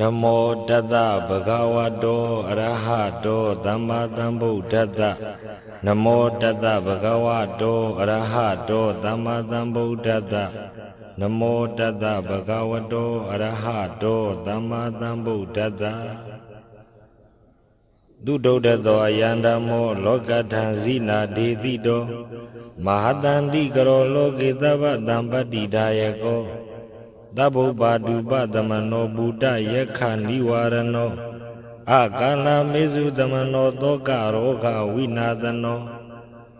နမောတတဗဂဝတောအရဟတောသမ္မာသမ္ဗုဒ္ဓတ္တနမောတတဗဂဝတောအရဟတောသမ္မာသမ္ဗုဒ္ဓတ္တနမောတတဗဂဝတောအရဟတောသမ္မာသမ္ဗုဒ္ဓတ္တသူဒုဒ္ဓသောအယန္တမော လောကထံဇိနာဒေတိတောမဟာတန္တိကရောလောကေတဗ္ဗတံပတ္တိဒါယကော သဗ္ဗုပါတုပသမနောဘူတယက္ခနိဝရဏောအကာလမေစုသမနောသောကရောဂဝိနာသနော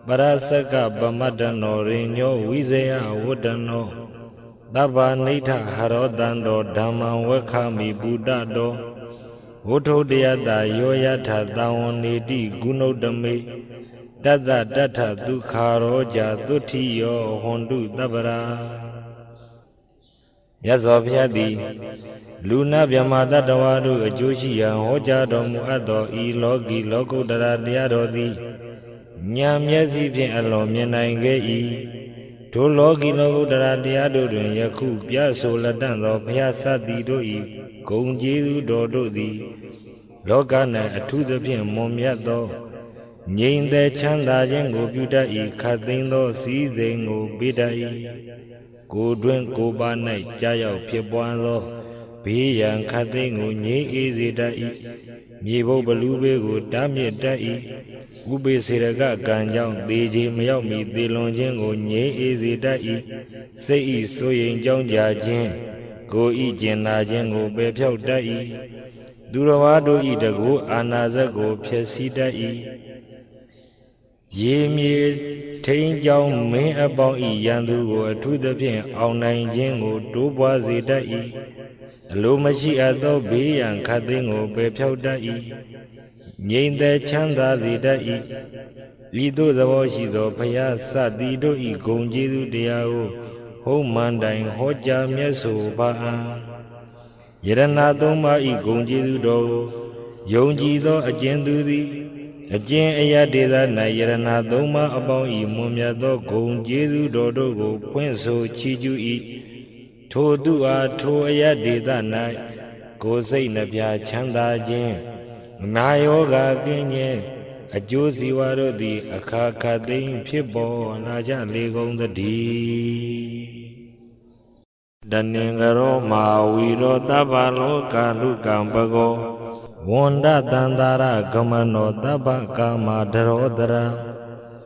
ပရစကပမတ္တနောရိညောဝိဇယဝတ္တနောသဗ္ဗနိဋ္ဌဟရောတံတောဓမ္မံဝက္ခမိဘူတတောဝုထုတယတယောယထသံဝနေတိဂုဏုတ္တမေတတ္တတထဒုက္ခရောဇာသုတိယောဟွန်တုတပ္ပရာ မြတ်စွာဘုရားသည်လူနာမြမတတဝါတို့အကျိုးရှိရန်ဟောကြားတော်မူအပ်သောဤလောကီလောကုတ္တရာတရားတော်သည်ဉာဏ်မျက်စိဖြင့်အလွန်မြင်နိုင်ခဲ့၏ထိုလောကီလောကုတ္တရာတရားတို့တွင်ယခုပြဆိုလက်တန့်သောဘုရားသတ္တိတို့၏ဂုံကျေးဇူးတော်တို့သည် လောက၌အထူးသဖြင့်မွန်မြတ်သောငြိမ်သက်ချမ်းသာခြင်းကိုပြုတတ်၏ခတ်သိမ်းသောစည်းစိမ်ကိုပေးတတ်၏ ကိုယ်တွင်ကိုယ်ပါ၌ကြာရောက်ဖြစ်ပွားသောဘေးရန်ခတ်သိမ်းကိုငြိမ်းအေးစေတတ်၏မြေဘုတ်ဘလူးဘေးကိုတားမြစ်တတ်၏ဥပိစေရကကံကြောင့်သေခြင်းမရောက်မီသေလွန်ခြင်းကိုငြိမ်းအေးစေတတ်၏စိတ်ဤစိုးရင်ကြောင်းကြခြင်းကိုယ်ဤကျင်နာခြင်းကိုပယ်ဖြောက်တတ်၏သူတော်ဘာတို့ဤတကူအာနာဇက်ကိုဖျက်ဆီးတတ်၏ ရေမြေထိန်ကြောင်းမင်းအပေါင်းဤရန်သူကိုအထူးသဖြင့်အောင်နိုင်ခြင်းကိုတိုးပွားစေတတ်၏အလိုမရှိအပ်သောဘေးရန်ခတ်သိမ်းကိုပယ်ဖြောက်တတ်၏ငြိမ်သက်ချမ်းသာစေတတ်၏ဤသို့သဘောရှိသောဘုရားစသည်တို့ဤဂုံကျေးဇူးတရားကိုဟုံးမှန်တိုင်ဟောကြားမြတ်ဆိုပါအံ့ယရနာသုံးပါးဤဂုံကျေးဇူးတော်ကိုယုံကြည်သောအကျဉ်သူသည် အကျဉ်အယဒေသ၌ယရနာသုံးပါးအပေါင်းဤမွန်မြတ်သောဂုံကျေးဇူးတော်တို့ကိုဖွင့်ဆိုချီးကျူး၏ထိုသူအားထိုအယဒေသ၌ကိုယ်စိတ်နှပြချမ်းသာခြင်းနာယောဂကင်းခြင်းအကျိုးစီဝါတို့သည် အခါခတ်သိမ်းဖြစ်ပေါ်လာကြလေကုန်သတည်းတနင်္ဂရောမာဝီရောတဗ္ဗလောကလူကံပကော ဝန္ဒတန္တာရဂမနောတဗ္ဗကာမဒရောတရ